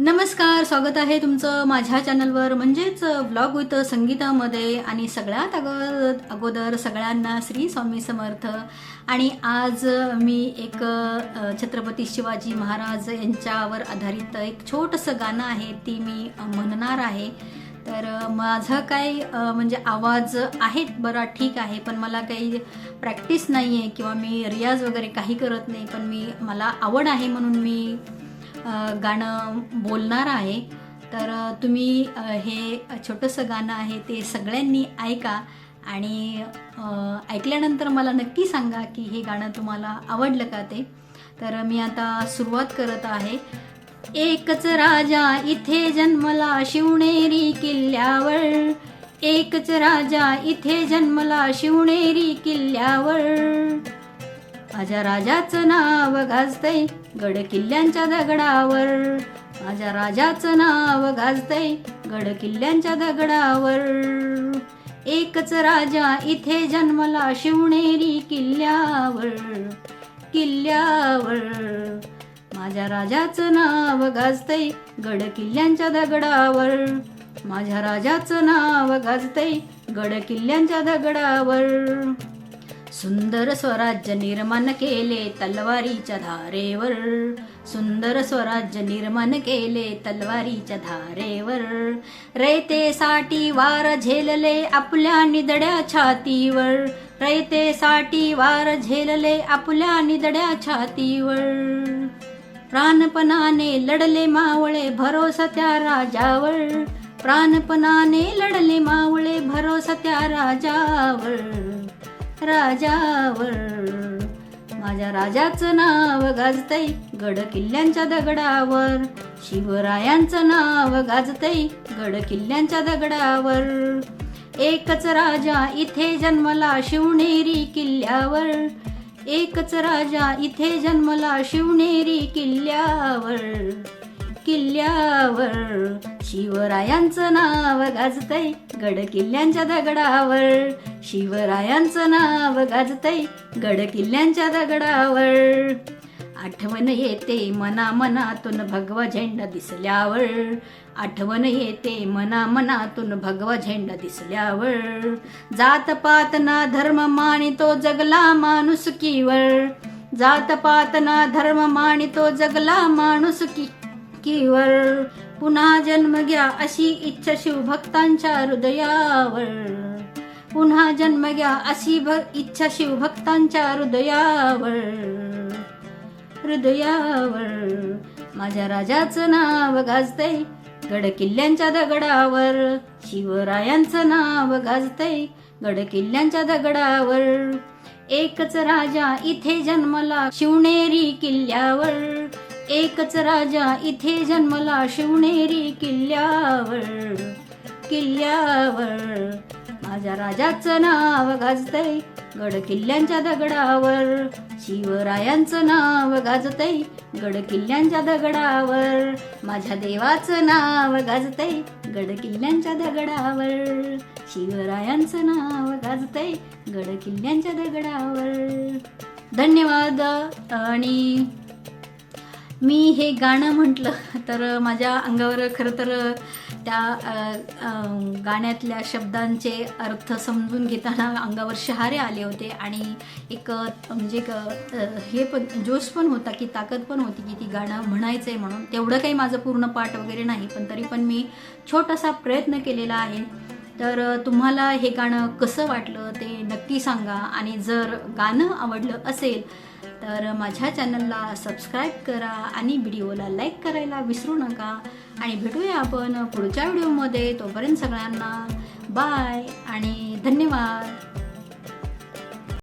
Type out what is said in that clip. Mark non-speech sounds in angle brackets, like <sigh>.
नमस्कार स्वागत आहे तुमचं माझ्या चॅनलवर. म्हणजेच व्लॉग विथ संगीतामध्ये आणि सगळ्यात अगोदर अगोदर सगळ्यांना श्री स्वामी समर्थ. आणि आज मी एक छत्रपती शिवाजी महाराज यांच्यावर आधारित एक छोटंसं गाणं आहे ती मी म्हणणार आहे. तर माझा माझं काही म्हणजे आवाज आहे बरा ठीक आहे पण मला काही प्रॅक्टिस नाही आहे किंवा मी रियाज वगैरे काही करत नाही पण मी मला आवड आहे म्हणून मी गाणं बोलणार आहे. तर तुम्ही हे छोटंसं गाणं आहे ते सगळ्यांनी ऐका आणि ऐकल्यानंतर मला नक्की सांगा की हे गाणं तुम्हाला आवडलं का ते. तर मी आता सुरुवात करत आहे. एकच राजा इथे जन्मला शिवणेरी किल्ल्यावर. एकच राजा इथे जन्मला शिवणेरी किल्ल्यावर. माझ्या राजाचं नाव गाजतय गड किल्ल्यांच्या दगडावर. माझ्या राजाचं नाव गाजतय गड किल्ल्यांच्या दगडावर. एकच राजा इथे जन्मला शिवणेरी किल्ल्यावर किल्ल्यावर. माझ्या राजाचं नाव गाजतय गड किल्ल्यांच्या दगडावर. माझ्या राजाचं नाव गाजतय गड किल्ल्यांच्या दगडावर. सुंदर स्वराज्य निर्माण केले तलवारीच्या धारेवर. सुंदर स्वराज्य निर्माण केले तलवारीच्या धारेवर. रयतेसाठी वार झेलले आपल्या निदड्या छातीवर. रयतेसाठी वार झेलले आपल्या निदड्या छातीवर. प्राणपणाने लढले मावळे भरोसा त्या राजावर. प्राणपणाने लढले मावळे भरोसा त्या राजावर. राजावर. माझ्या राजाचं नाव गाजतय गड किल्ल्यांच्या दगडावर. शिवरायांचं नाव गाजतय गड किल्ल्यांच्या दगडावर. एकच राजा इथे जन्मला शिवनेरी किल्ल्यावर. एकच राजा इथे जन्मला शिवनेरी किल्ल्यावर. किल्ल्यावर शिवरायांचं नाव गाजतय. गड किल्ल्यांच्या दगडावर शिवरायांचं नाव गाजतय. गड किल्ल्यांच्या दगडावर आठवण येते मना मनातून भगवा झेंडा दिसल्यावर. आठवण येते मना मनातून भगवा झेंडा दिसल्यावर. जात पात ना धर्म मानितो जगला माणुसकीवर. जात पात ना धर्म मानितो जगला माणुसकी मुक्तीवर पुन्हा जन्म घ्या अशी इच्छा शिवभक्तांच्या हृदयावर. पुन्हा जन्म घ्या अशी भ इच्छा शिवभक्तांच्या हृदयावर. हृदयावर. माझ्या राजाचं नाव गाजतय गड किल्ल्यांच्या दगडावर. शिवरायांचं नाव गाजतय गड किल्ल्यांच्या दगडावर. एकच राजा इथे जन्मला शिवनेरी किल्ल्यावर. एकच राजा इथे जन्मला शिवनेरी किल्ल्यावर किल्ल्यावर. माझ्या राजाचं नाव गाजतय गड किल्ल्यांच्या दगडावर. शिवरायांचं नाव गाजतय गड किल्ल्यांच्या दगडावर. माझ्या देवाचं नाव गाजतय गड किल्ल्यांच्या दगडावर. शिवरायांचं नाव गाजतय गड किल्ल्यांच्या दगडावर. धन्यवाद आणि मी हे गाणं म्हटलं <laughs> तर माझ्या अंगावर खरं तर त्या गाण्यातल्या शब्दांचे अर्थ समजून घेताना अंगावर शहारे आले होते आणि एक म्हणजे एक, हे पण जोश पण होता की ताकद पण होती की ती गाणं म्हणायचं आहे म्हणून. तेवढं काही माझं पूर्ण पाठ वगैरे नाही पण तरी पण मी छोटासा प्रयत्न केलेला आहे. तर तुम्हाला हे गाणं कसं वाटलं ते नक्की सांगा आणि जर गाणं आवडलं असेल तर माझ्या चॅनलला सबस्क्राईब करा आणि व्हिडिओला लाईक करायला विसरू नका. आणि भेटूया आपण पुढच्या व्हिडिओमध्ये. तोपर्यंत सगळ्यांना बाय आणि धन्यवाद.